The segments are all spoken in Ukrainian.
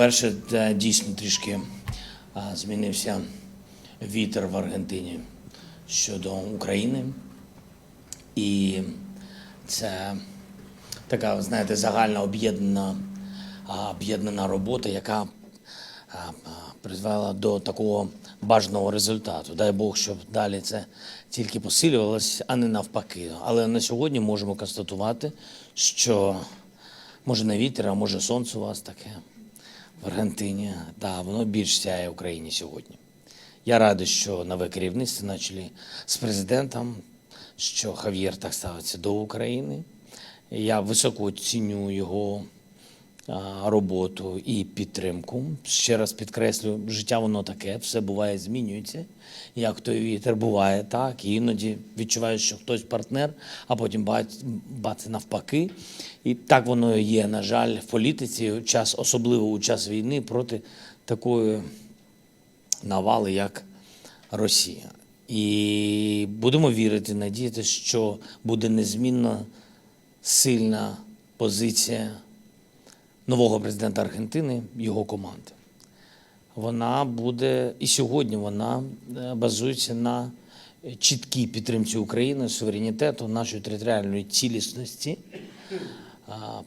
По-перше, дійсно трішки змінився вітер в Аргентині щодо України. І це така, знаєте, загальна об'єднана, об'єднана робота, яка призвела до такого бажаного результату. Дай Бог, щоб далі це тільки посилювалося, а не навпаки. Але на сьогодні можемо констатувати, що може не вітер, а може сонце у вас таке в Аргентині. Да, воно більш сяє Україні сьогодні. Я радий, що нове керівництво на чолі з президентом, що Хав'єр так ставиться до України. Я високо ціню його роботу і підтримку. Ще раз підкреслю, життя воно таке, все буває, змінюється. Як той вітер буває так, і іноді відчуваєш, що хтось партнер, а потім бац, навпаки. І так воно є, на жаль, в політиці, час, особливо у час війни проти такої навали, як Росія. І будемо вірити, надіятися, що буде незмінна сильна позиція нового президента Аргентини, його команди. Вона буде і сьогодні вона е, базується на чіткій підтримці України, суверенітету, нашої територіальної цілісності,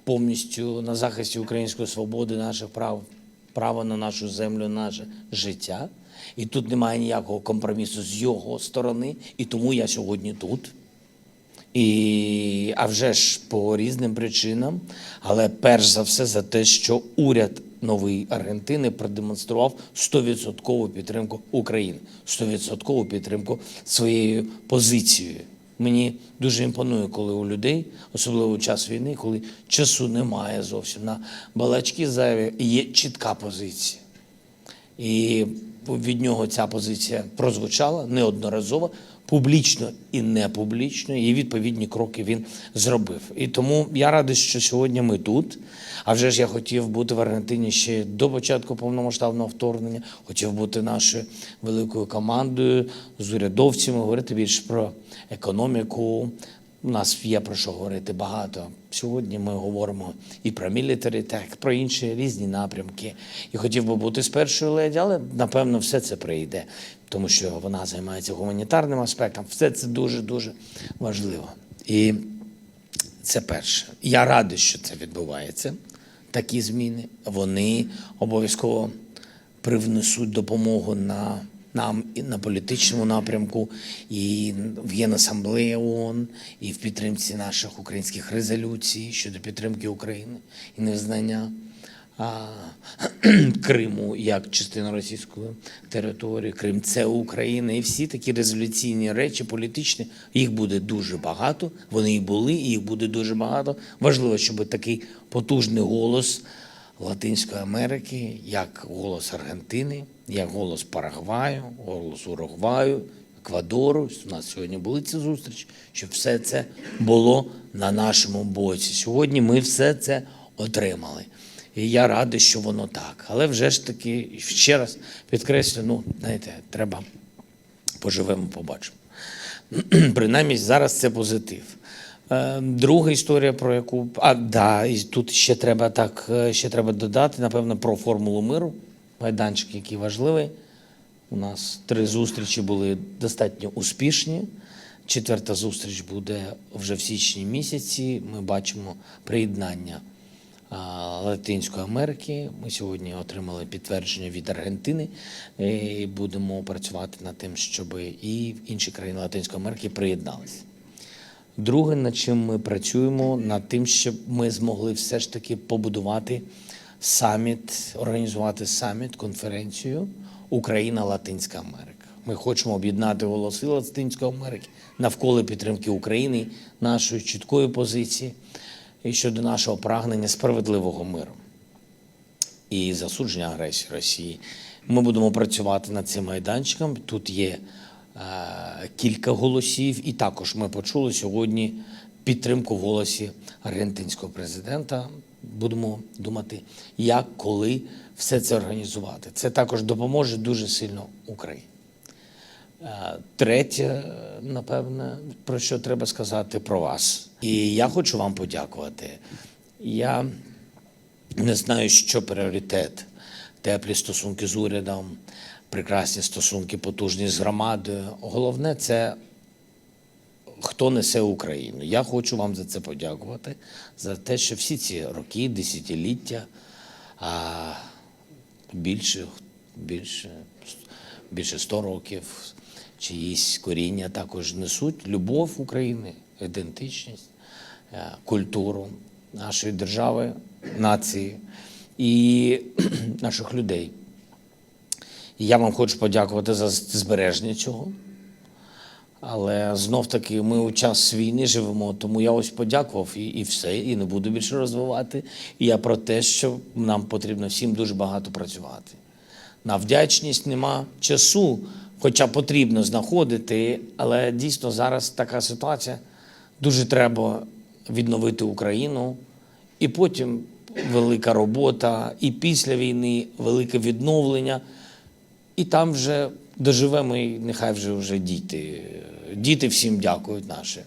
повністю на захисті української свободи, наших прав, права на нашу землю, наше життя. І тут немає ніякого компромісу з його сторони, і тому я сьогодні тут. І, а вже ж по різним причинам, але перш за все за те, що уряд нової Аргентини продемонстрував 100% підтримку України, 100% підтримку своєю позицією. Мені дуже імпонує, коли у людей, особливо у час війни, коли часу немає зовсім на балачки зайві, є чітка позиція. І від нього ця позиція прозвучала неодноразово, публічно і не публічно, і відповідні кроки він зробив. І тому я радий, що сьогодні ми тут. А вже ж я хотів бути в Аргентині ще до початку повномасштабного вторгнення, хотів бути нашою великою командою з урядовцями, говорити більше про економіку, у нас є про що говорити багато. Сьогодні ми говоримо і про military tech, про інші різні напрямки. І хотів би бути з першою леді, але напевно все це прийде, тому що вона займається гуманітарним аспектом. Все це дуже дуже важливо. І це перше. Я радий, що це відбувається. Такі зміни. Вони обов'язково привнесуть допомогу на нам і на політичному напрямку, і в Генасамблеї ООН, і в підтримці наших українських резолюцій щодо підтримки України і невизнання а, Криму як частина російської території. Крим це Україна. І всі такі резолюційні речі, політичні, їх буде дуже багато. Вони і були, і їх буде дуже багато. Важливо, щоб такий потужний голос. Латинської Америки, як голос Аргентини, як голос Парагваю, голос Уругваю, Еквадору. У нас сьогодні були ці зустрічі, щоб все це було на нашому боці. Сьогодні ми все це отримали. І я радий, що воно так. Але вже ж таки, ще раз підкреслю, ну, знаєте, треба поживемо, побачимо. Принаймні, зараз це позитив. Е, Друга історія, про яку а да, і тут ще треба так, е, ще треба додати, напевно, про формулу миру. Майданчик, який важливий. У нас три зустрічі були достатньо успішні. Четверта зустріч буде вже в січні місяці. Ми бачимо приєднання Латинської Америки. Ми сьогодні отримали підтвердження від Аргентини е, і будемо працювати над тим, щоб і інші країни Латинської Америки приєдналися. Друге, над чим ми працюємо, над тим, щоб ми змогли все ж таки побудувати саміт, організувати саміт, конференцію Україна Латинська Америка. Ми хочемо об'єднати голоси Латинської Америки навколо підтримки України, нашої чіткої позиції і щодо нашого прагнення справедливого миру і засудження агресії Росії. Ми будемо працювати над цим майданчиком. Тут є кілька голосів, і також ми почули сьогодні підтримку в голосі аргентинського президента. Будемо думати, як, коли все це організувати. Це також допоможе дуже сильно Україні. Е, Третє, е, напевне, про що треба сказати про вас. І я хочу вам подякувати. Я не знаю, що пріоритет. теплі стосунки з урядом, прекрасні стосунки, потужні з громадою. Головне це хто несе Україну. Я хочу вам за це подякувати, за те, що всі ці роки, десятиліття, а більше, більше, більше 100 років, чиїсь коріння також несуть любов України, ідентичність, е, культуру нашої держави, нації і наших людей. Я вам хочу подякувати за збереження цього. Але знов таки ми у час війни живемо, тому я ось подякував і, і все, і не буду більше розвивати. І я про те, що нам потрібно всім дуже багато працювати. На вдячність нема часу, хоча потрібно знаходити, але дійсно зараз така ситуація. Дуже треба відновити Україну, і потім велика робота, і після війни велике відновлення. І там вже доживемо, і нехай вже вже діти. Діти всім дякують наші.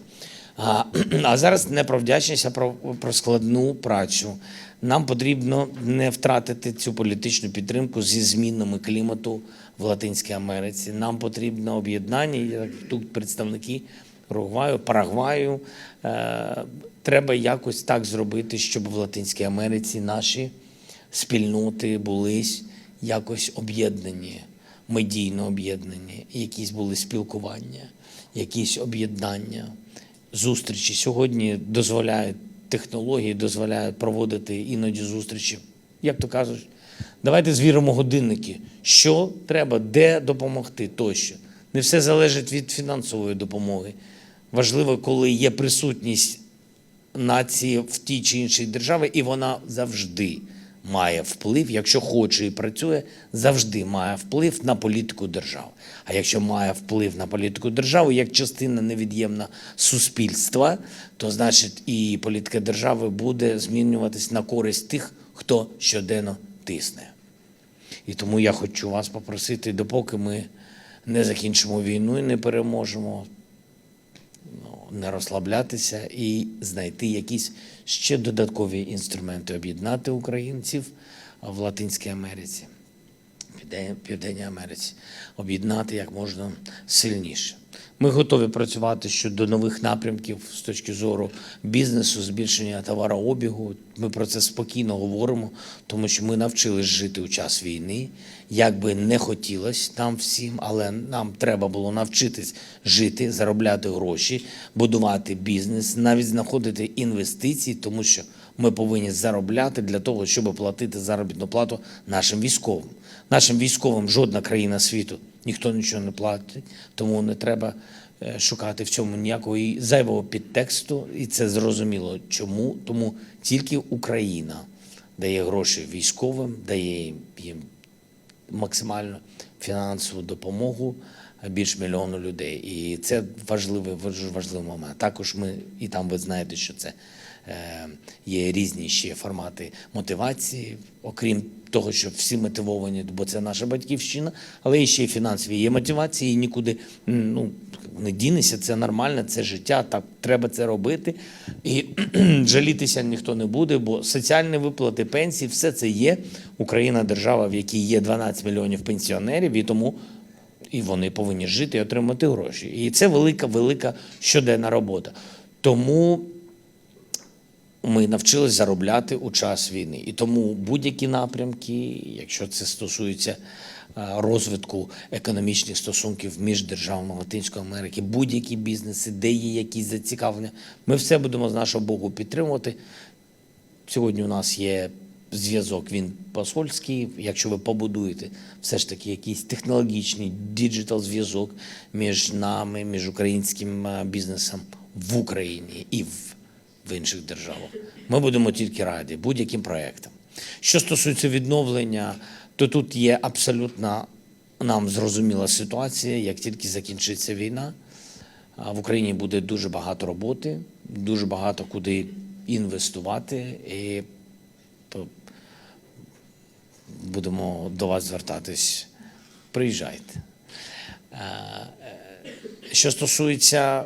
А, а зараз не про вдячність, а про, про складну працю. Нам потрібно не втратити цю політичну підтримку зі змінами клімату в Латинській Америці. Нам потрібно об'єднання. і Тут представники Уругваю, Парагваю. Е, треба якось так зробити, щоб в Латинській Америці наші спільноти були якось об'єднані, медійно об'єднані, якісь були спілкування, якісь об'єднання, зустрічі. Сьогодні дозволяють технології, дозволяють проводити іноді зустрічі. Як то кажуть, давайте звіримо годинники, що треба, де допомогти тощо. Не все залежить від фінансової допомоги. Важливо, коли є присутність нації в тій чи іншій державі, і вона завжди має вплив, якщо хоче і працює, завжди має вплив на політику держави. А якщо має вплив на політику держави як частина невід'ємна суспільства, то значить і політика держави буде змінюватись на користь тих, хто щоденно тисне. І тому я хочу вас попросити, допоки ми не закінчимо війну і не переможемо, ну, не розслаблятися і знайти якісь ще додаткові інструменти об'єднати українців в Латинській Америці, в Південній Америці, об'єднати як можна сильніше. Ми готові працювати щодо нових напрямків з точки зору бізнесу, збільшення товарообігу. Ми про це спокійно говоримо, тому що ми навчились жити у час війни. Як би не хотілося нам всім, але нам треба було навчитись жити, заробляти гроші, будувати бізнес, навіть знаходити інвестиції, тому що ми повинні заробляти для того, щоб платити заробітну плату нашим військовим. Нашим військовим жодна країна світу ніхто нічого не платить, тому не треба е, шукати в цьому ніякого зайвого підтексту, і це зрозуміло. Чому? Тому тільки Україна дає гроші військовим, дає їм максимальну фінансову допомогу більш мільйону людей. І це важливий, важливий момент. Також ми, і там ви знаєте, що це е, є різні ще формати мотивації, окрім того, що всі мотивовані, бо це наша батьківщина, але і ще й фінансові є мотивації, і нікуди ну, не дінешся, це нормально, це життя, так треба це робити. І жалітися ніхто не буде, бо соціальні виплати, пенсії, все це є. Україна держава, в якій є 12 мільйонів пенсіонерів, і тому і вони повинні жити і отримати гроші. І це велика, велика щоденна робота. Тому ми навчились заробляти у час війни. І тому будь-які напрямки, якщо це стосується е, розвитку економічних стосунків між державами Латинської Америки, будь-які бізнеси, де є якісь зацікавлення, ми все будемо з нашого боку підтримувати. Сьогодні у нас є зв'язок, він посольський. Якщо ви побудуєте все ж таки якийсь технологічний діджитал зв'язок між нами, між українським е, бізнесом в Україні і в, в інших державах, ми будемо тільки раді будь-яким проектам. Що стосується відновлення, то тут є абсолютно нам зрозуміла ситуація, як тільки закінчиться війна. В Україні буде дуже багато роботи, дуже багато куди інвестувати, і будемо до вас звертатись. Приїжджайте. Е, е, Що стосується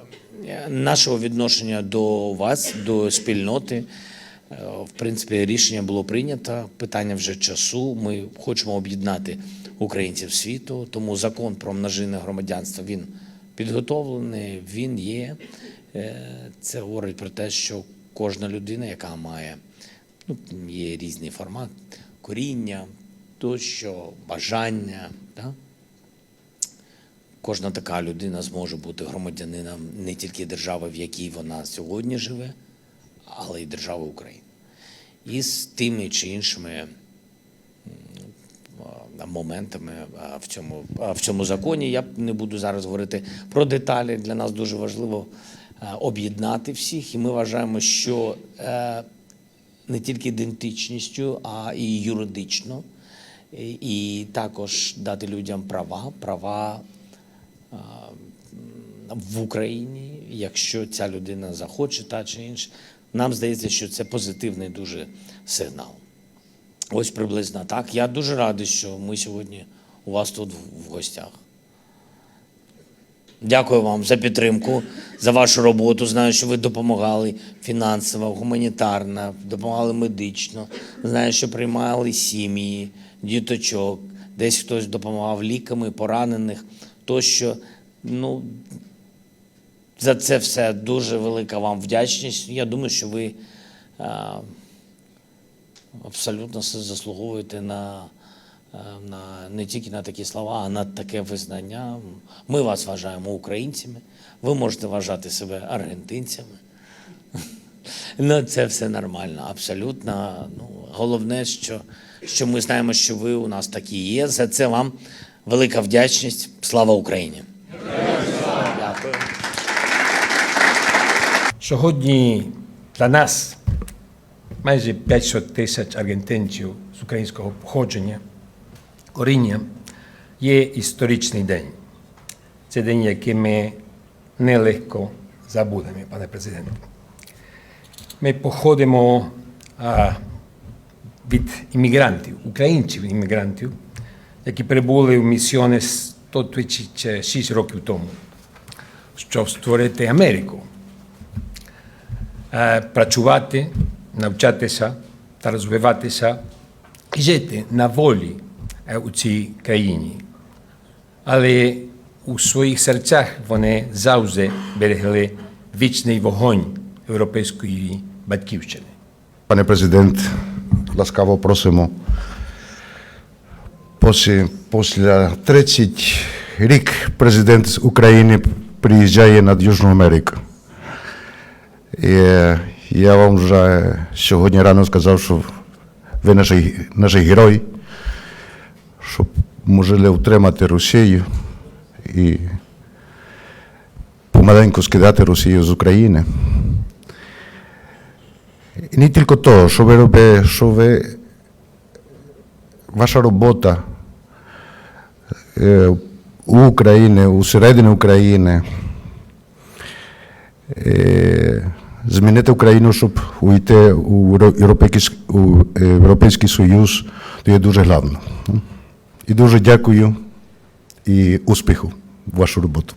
нашого відношення до вас, до спільноти, Е, В принципі, рішення було прийнято. Питання вже часу. Ми хочемо об'єднати українців світу. Тому закон про множинне громадянство він підготовлений, він є. Е, Це говорить про те, що кожна людина, яка має ну, є різний формат коріння, тощо, бажання. Да? Кожна така людина зможе бути громадянином не тільки держави, в якій вона сьогодні живе, але й держави України. І з тими чи іншими моментами в цьому, в цьому законі. Я не буду зараз говорити про деталі. Для нас дуже важливо об'єднати всіх, і ми вважаємо, що е, не тільки ідентичністю, а і юридично, і, також дати людям права, права в Україні, якщо ця людина захоче, та чи інше. Нам здається, що це позитивний дуже сигнал. Ось приблизно так. Я дуже радий, що ми сьогодні у вас тут в- гостях. Дякую вам за підтримку, за вашу роботу. Знаю, що ви допомагали фінансово, гуманітарно, допомагали медично. Знаю, що приймали сім'ї, діточок, десь хтось допомагав ліками, поранених. Тощо, ну, за це все дуже велика вам вдячність. Я думаю, що ви а, абсолютно заслуговуєте на, на не тільки на такі слова, а на таке визнання. Ми вас вважаємо українцями. Ви можете вважати себе аргентинцями. Ну, це все нормально, абсолютно. Ну, головне, що, що ми знаємо, що ви у нас такі є. За це вам велика вдячність. Слава Україні! Сьогодні для нас майже 500 тисяч аргентинців з українського походження, коріння, є історичний день. Це день, який ми нелегко забудемо, пане президенте. Ми походимо а, від іммігрантів, українців-іммігрантів, які прибули в місіони 136 років тому, щоб створити Америку е, працювати, навчатися та розвиватися і жити на волі е, у цій країні. Але у своїх серцях вони завжди берегли вічний вогонь європейської батьківщини. Пане президент, ласкаво просимо. Після, після 30 рік президент України приїжджає на Южну Америку. І я вам вже сьогодні рано сказав, що ви наш, наш герой, щоб можете утримати Росію і помаленьку скидати Росію з України. І не тільки то, що ви робите, що ви ваша робота у Україні, у України, е, змінити Україну, щоб уйти у Європейський, у Європейський Союз, то є дуже головне. І дуже дякую і успіху в вашу роботу.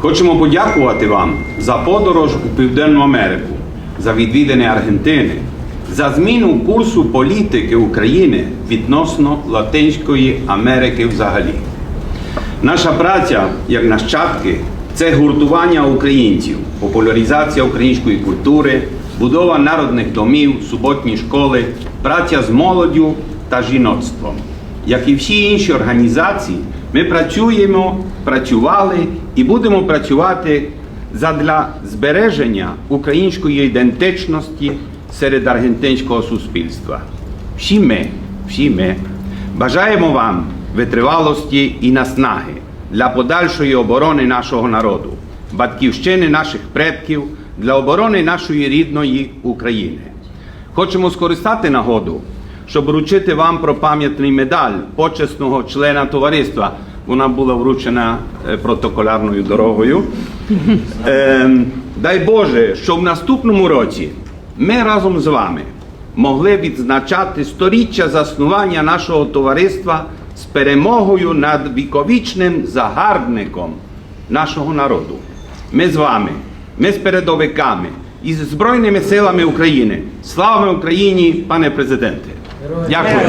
Хочемо подякувати вам за подорож у Південну Америку, за відвідини Аргентини, за зміну курсу політики України відносно Латинської Америки взагалі. Наша праця, як нащадки, це гуртування українців, популяризація української культури, будова народних домів, суботні школи, праця з молоддю та жіноцтвом. Як і всі інші організації, ми працюємо, працювали і будемо працювати задля збереження української ідентичності серед аргентинського суспільства. Всі ми, всі ми бажаємо вам витривалості і наснаги для подальшої оборони нашого народу, батьківщини наших предків, для оборони нашої рідної України. Хочемо скористати нагоду, щоб вручити вам пропам'ятний медаль почесного члена товариства. Вона була вручена е, протоколярною дорогою. Ем, дай Боже, що в наступному році ми разом з вами могли відзначати сторіччя заснування нашого товариства з перемогою над віковічним загарбником нашого народу. Ми з вами, ми з передовиками, із Збройними силами України. Слава Україні, пане президенте! Дякую.